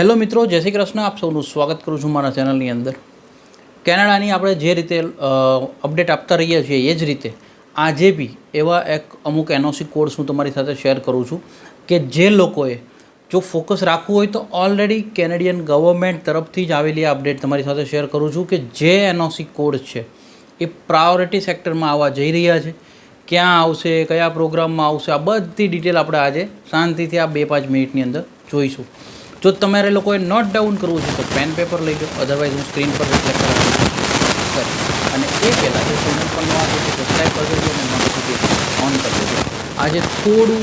Hello મિત્રો, જય શ્રી કૃષ્ણ. આપ સૌનું સ્વાગત કરું છું મારા ચેનલની અંદર. કેનેડાની આપણે જે રીતે અપડેટ આપતા રહીએ છીએ એ જ રીતે આજે બી એવા એક અમુક એનઓસી કોર્સ હું તમારી સાથે શેર કરું છું કે જે લોકોએ જો ફોકસ રાખવું હોય તો ઓલરેડી કેનેડિયન ગવર્મેન્ટ તરફથી જ આવેલી અપડેટ તમારી સાથે શેર કરું છું કે જે એનઓસી કોર્સ છે એ પ્રાયોરિટી સેક્ટરમાં આવવા જઈ રહ્યા છે. ક્યાં આવશે, કયા પ્રોગ્રામમાં આવશે, આ બધી ડિટેલ આપણે આજે શાંતિથી આ બે પાંચ મિનિટની અંદર જોઈશું. જો તમારે લોકોએ નોટ ડાઉન કરવું છે, તો પેન પેપર લઈ લો. અધરવાઇઝ હું સ્ક્રીન પર રિફ્લેક્ટ કરાવું કરી અને એ પહેલાં જો ચેનલ પર નવા છે તો સબસ્ક્રાઈબ કરી દેજો અને નોટિફિકેશન ઓન કરી દેજો આજે થોડું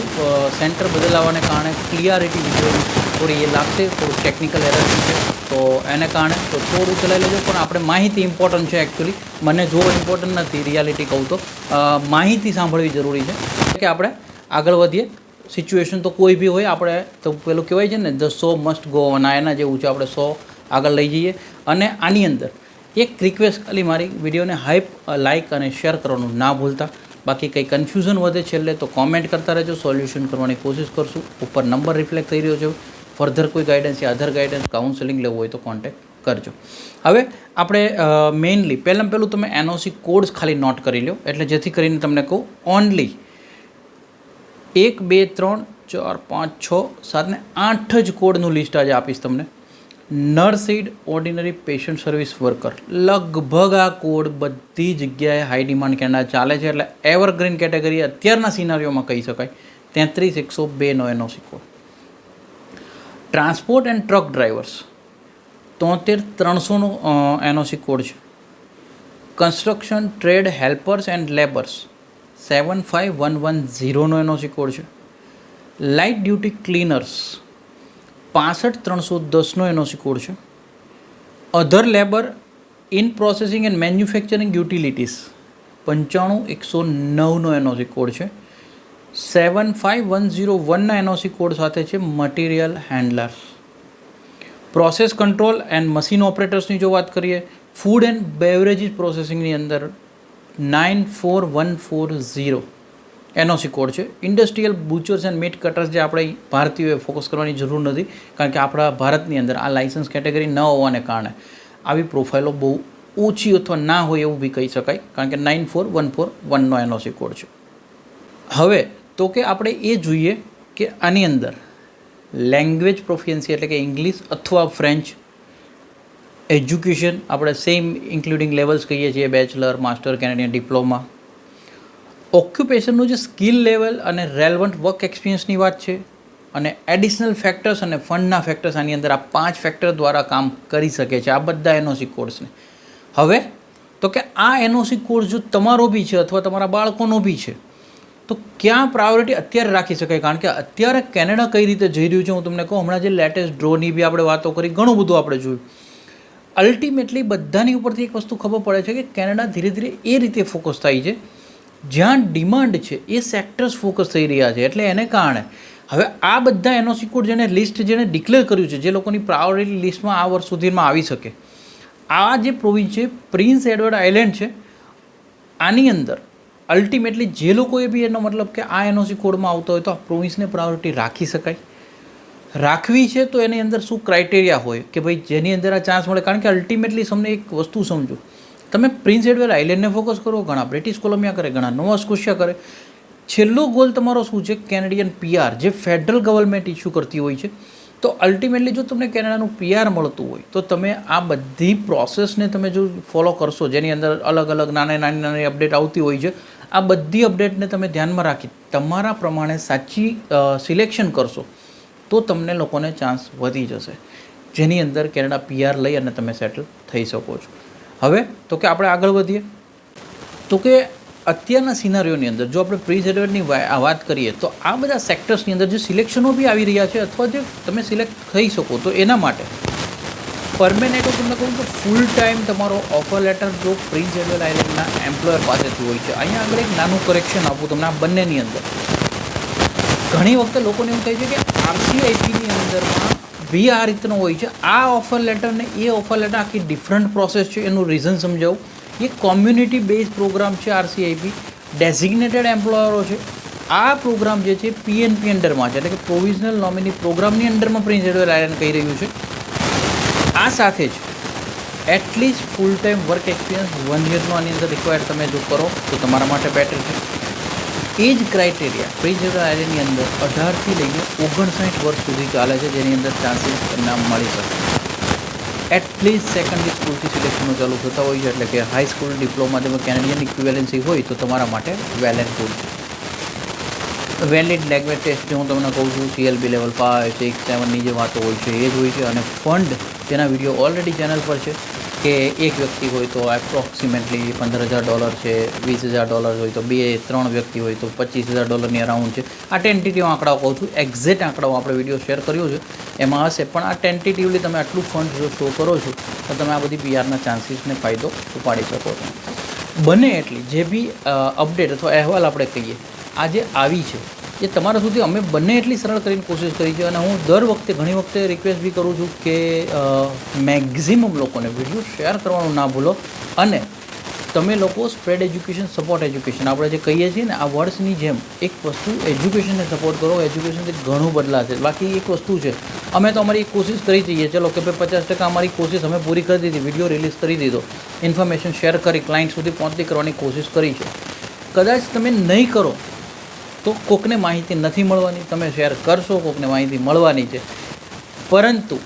સેન્ટર બદલાવાને કારણે ક્લિયરિટી વિડીયોની થોડી એ લાગશે, થોડું ટેકનિકલ એરર છે તો એને કારણે તો થોડું ચલાવી લેજો, પણ આપણે માહિતી ઇમ્પોર્ટન્ટ છે એકચ્યુઅલી મને જો ઇમ્પોર્ટન્ટ નથી રિયાલિટી કહું તો. માહિતી સાંભળવી જરૂરી છે. કે આપણે આગળ વધીએ. સિચ્યુએશન તો કોઈ બી હોય, આપણે તો પેલું કહેવાય છે ને the show must go on આ એના જેવું છે, આપણે સો આગળ લઈ જઈએ. અને આની અંદર એક રિક્વેસ્ટ ખાલી મારી વિડીયોને હાઈપ લાઇક અને શેર કરવાનું ના ભૂલતા. બાકી કંઈ કન્ફ્યુઝન વધે છેલ્લે તો કોમેન્ટ કરતા રહેજો. સોલ્યુશન કરવાની કોશિશ કરશું. ઉપર નંબર રિફ્લેક્ટ થઈ રહ્યો છે. ફર્ધર કોઈ ગાઈડન્સ યા અધર ગાઈડન્સ કાઉન્સેલિંગ લેવું હોય તો કોન્ટેક્ટ કરજો. હવે આપણે મેઇનલી પહેલાં પહેલું તમે એનઓસી કોડ્સ ખાલી નોટ કરી લો એટલે જેથી કરીને તમને કહું ઓનલી એક, બે, ત્રણ, ચાર, પાંચ, છ, સાત ને આઠ જ કોડનું લિસ્ટ આજે આપીશ તમને. Nurse aide ordinary patient service worker. લગભગ આ કોડ બધી જગ્યાએ હાઈ ડિમાન્ડ કેન્ડા ચાલે છે એટલે એવરગ્રીન કેટેગરી અત્યારના સિનારીઓમાં કહી શકાય. તેત્રીસ, એકસો બેનો એનો code. Transport and truck drivers તોતેર ત્રણસોનો એનઓસી કોડ છે. Construction, trade, helpers and labours. Seven five one one ઝીરોનો એનો કોડ છે. લાઇટ ડ્યુટી ક્લીનર્સ પાસઠ ત્રણસો દસનો એનો કોડ છે. Other labour in processing and manufacturing utilities પંચાણું એકસો નવનો એનઓસી કોડ છે. સેવન ફાઇવ વન ઝીરો વનના એનઓસી કોડ સાથે છે material handlers process control and machine ઓપરેટર્સની જો વાત કરીએ ફૂડ એન્ડ બેવરેજીસ પ્રોસેસિંગની અંદર nine four one four zero NOC code છે. Industrial butchers and meat cutters જે આપણે ભારતીયોએ ફોકસ કરવાની જરૂર નથી, કારણ કે આપણા ભારતની અંદર આ લાઇસન્સ કેટેગરી ન હોવાને કારણે આવી પ્રોફાઇલો બહુ ઓછી અથવા ના હોય એવું બી કહી શકાય, કારણ કે નાઇન ફોર વન ફોર વનનો એનઓસી કોડ છે. હવે, તો કે આપણે એ જોઈએ કે આની અંદર લેંગ્વેજ પ્રોફિયન્સી એટલે કે ઇંગ્લિશ અથવા ફ્રેન્ચ એજ્યુકેશન આપણે સેમ ઇન્ક્લુડિંગ લેવલ્સ કહીએ છીએ બેચલર માસ્ટર કેનેડિયન ડિપ્લોમા ઓક્યુપેશનનું જે સ્કિલ લેવલ અને રેલવન્ટ વર્ક એક્સપિરિયન્સની વાત છે, અને એડિશનલ ફેક્ટર્સ અને ફંડના ફેક્ટર્સ આની અંદર આ પાંચ ફેક્ટર દ્વારા કામ કરી શકે છે. આ બધા એનઓસી કોર્સને હવે, તો કે આ એનઓસી કોર્સ જો તમારો બી છે અથવા તમારા બાળકોનો બી છે, તો ક્યાં પ્રાયોરિટી અત્યારે રાખી શકાય? કારણ કે અત્યારે કેનેડા કઈ રીતે જઈ રહ્યું છે, હું તમને કહું, હમણાં જે લેટેસ્ટ ડ્રોની બી આપણે વાતો કરી, ઘણું બધું આપણે જોયું. અલ્ટિમેટલી બધાની ઉપરથી એક વસ્તુ ખબર પડે છે કે કેનેડા ધીરે ધીરે એ રીતે ફોકસ થાય છે. જ્યાં ડિમાન્ડ છે, એ સેક્ટર્સ ફોકસ થઈ રહ્યા છે. એટલે એને કારણે હવે આ બધા એનઓસી કોડ જેને લિસ્ટ જેને ડિક્લેર કર્યું છે, જે લોકોની પ્રાયોરિટી લિસ્ટમાં આ વર્ષ સુધીમાં આવી શકે. આ જે પ્રોવિન્સ છે પ્રિન્સ એડવર્ડ આઇલેન્ડ છે, આની અંદર અલ્ટિમેટલી જે લોકોએ બી એનો મતલબ કે આ એનઓસી કોડમાં આવતો હોય તો આ પ્રોવિન્સને પ્રાયોરિટી રાખી શકાય. રાખવી છે તો એની અંદર શું ક્રાઇટેરિયા હોય? કે ભાઈ જેની અંદર આ ચાન્સ મળે. કારણ કે અલ્ટિમેટલી તમને એક વસ્તુ સમજો. તમે પ્રિન્સ એડવેલ આઇલેન્ડને ફોકસ કરો, ઘણા બ્રિટિશ કોલંબિયા કરે, ઘણા નોવા સ્કોશિયા કરે. છેલ્લો ગોલ તમારો શું છે? કેનેડિયન પીઆર જે ફેડરલ ગવર્મેન્ટ ઇસ્યુ કરતી હોય છે. તો અલ્ટિમેટલી જો તમને કેનેડાનું પીઆર મળતું હોય, તો તમે આ બધી પ્રોસેસને તમે જો ફોલો કરશો, જેની અંદર અલગ અલગ નાની નાની નાની અપડેટ આવતી હોય છે, આ બધી અપડેટને તમે ધ્યાનમાં રાખી તમારા પ્રમાણે સાચી સિલેક્શન કરશો. તો તમને લોકોને ચાન્સ વધી જશે. જેની અંદર કેનેડા પીઆર લઈ અને તમે સેટલ થઈ શકો છો. હવે, તો કે આપણે આગળ વધીએ. તો કે અત્યારના સિનારીઓની અંદર જો આપણે પ્રી સેટલની વાત કરીએ, તો આ બધા સેક્ટર્સની અંદર જે સિલેક્શનો બી આવી રહ્યા છે અથવા જે તમે સિલેક્ટ થઈ શકો, તો એના માટે પરમેનન્ટ તમને કહું તો ફૂલ ટાઈમ તમારો ઓફર લેટર જો પ્રી એડવેલ આઇલેન્ડના એમ્પ્લોયર પાસેથી હોય છે, અહીંયા આગળ એક નાનું કરેક્શન આપું તમને આ બંનેની અંદર. ઘણી વખતે લોકોને એવું થાય છે કે આરસીઆઈપીની અંદરમાં વી આ રીતનો હોય છે. આ ઓફર લેટર ને એ ઓફર લેટર આખી ડિફરન્ટ પ્રોસેસ છે. એનું રીઝન સમજાવું. એ કોમ્યુનિટી બેઝ પ્રોગ્રામ છે આરસીઆઈપી ડેઝિગ્નેટેડ એમ્પ્લોયરો છે. આ પ્રોગ્રામ જે છે પીએનપી અંડરમાં છે. એટલે કે પ્રોવિઝનલ નોમિની પ્રોગ્રામની અંડરમાં પ્રિન્સ એડવેલ આયરન કહી રહ્યું છે. આ સાથે જ at least full time work experience one યરનો આની અંદર રિક્વાયર્ડ તમે જો કરો તો તમારા માટે બેટર છે. એ જ ક્રાઇટેરિયા પ્રી જનરલ આઈડીની અંદર અઢારથી લઈને ઓગણસાઠ વર્ષ સુધી ચાલે છે, જેની અંદર ચાન્સીસ નામ મળી શકે. એટલીસ્ટ સેકન્ડરી સ્કૂલથી સિલેક્શનો ચાલુ થતા હોય છે, એટલે કે હાઈ સ્કૂલ ડિપ્લોમા તેમાં કેનેડિયન ઇક્વિવેલન્સી હોય તો તમારા માટે well and good valid language test જે હું તમને કહું છું સીએલબી લેવલ ફાઇવ સિક્સ સેવનની જે વાતો હોય છે, એ જ હોય છે, અને ફંડ તેના વીડિયો ઓલરેડી ચેનલ પર છે. કે એક વ્યક્તિ હોય તો એપ્રોક્સિમેટલી પંદર હજાર ડોલર છે, વીસ હજાર ડોલર હોય તો બે, ત્રણ વ્યક્તિ હોય તો પચીસ હજાર ડોલરની અરાઉન્ડ છે. આ ટેન્ટેટિવ આંકડાઓ કહું છું. એક્ઝેક્ટ આંકડાઓ આપણે વીડિયો શેર કર્યો છે. એમાં હશે. પણ આ ટેન્ટેટિવલી તમે આટલું ફંડ જો શો કરો છો, તો તમે આ બધી પીઆરના ચાન્સીસને ફાયદો ઉપાડી શકો છો. બને એટલી. જે બી અપડેટ અથવા અહેવાલ આપણે કહીએ આજે આવી છે એ તમારા સુધી અમે બંને એટલી સરળ કરીને કોશિશ કરી છે અને હું દર વખતે ઘણી વખતે રિક્વેસ્ટ બી કરું છું કે મેક્ઝિમમ લોકોને વીડિયો શેર કરવાનું ના ભૂલો અને તમે લોકો સ્પ્રેડ એજ્યુકેશન સપોર્ટ એજ્યુકેશન આપણે જે કહીએ છીએ ને, આ વર્ડ્સની જેમ એક વસ્તુ એજ્યુકેશનને સપોર્ટ કરો એજ્યુકેશનથી ઘણું બદલાશે. બાકી એક વસ્તુ છે, અમે તો અમારી કોશિશ કરી જઈએ. ચલો કે ભાઈ પચાસ ટકા અમારી કોશિશ અમે પૂરી કરી દીધી વીડિયો રિલીઝ કરી દીધો. ઇન્ફોર્મેશન શેર કરી ક્લાયન્ટ સુધી પહોંચતી કરવાની કોશિશ કરી છે. કદાચ તમે નહીં કરો તો કોકને માહિતી નથી મળવાની, તમે શેર કરશો, કોકને માહિતી મળવાની છે. પરંતુ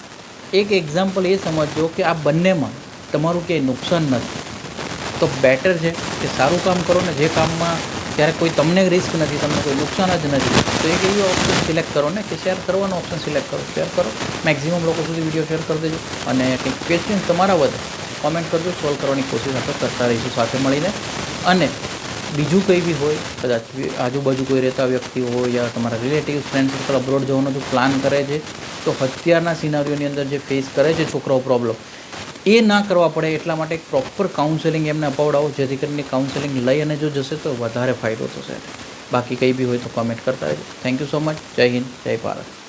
એક એક્ઝામ્પલ એ સમજજો કે આ બંનેમાં તમારું ક્યાંય નુકસાન નથી. તો બેટર છે કે સારું કામ કરો ને જે કામમાં ત્યારે કોઈ તમને રિસ્ક નથી, તમને કોઈ નુકસાન જ નથી. તો એક એવી ઓપ્શન સિલેક્ટ કરો ને કે શેર કરવાનો ઓપ્શન સિલેક્ટ કરો. શેર કરો. મેક્ઝિમમ લોકો સુધી વીડિયો શેર કરી દેજો અને કંઈક ક્વેશ્ચન તમારા વધે કોમેન્ટ કરજો સોલ્વ કરવાની કોશિશ આપણે કરતા રહીશું સાથે મળીને. અને બીજું કંઈ બી હોય, કદાચ આજુબાજુ કોઈ રહેતા વ્યક્તિ હોય યા તમારા રિલેટિવ ફ્રેન્ડ સર્કલ અબ્રોડ જવાનો જો પ્લાન કરે છે, તો અત્યારના સિનારીઓની અંદર જે ફેસ કરે છે છોકરાઓ પ્રોબ્લેમ એ ના કરવા પડે એટલા માટે એક પ્રોપર કાઉન્સેલિંગ એમને અપાવડાવો, જેથી કરીને કાઉન્સેલિંગ લઈ અને જો જશે તો વધારે ફાયદો થશે. બાકી કંઈ બી હોય તો કોમેન્ટ કરતા રહેજો. થેન્ક યુ સો મચ જય હિન્દ, જય ભારત.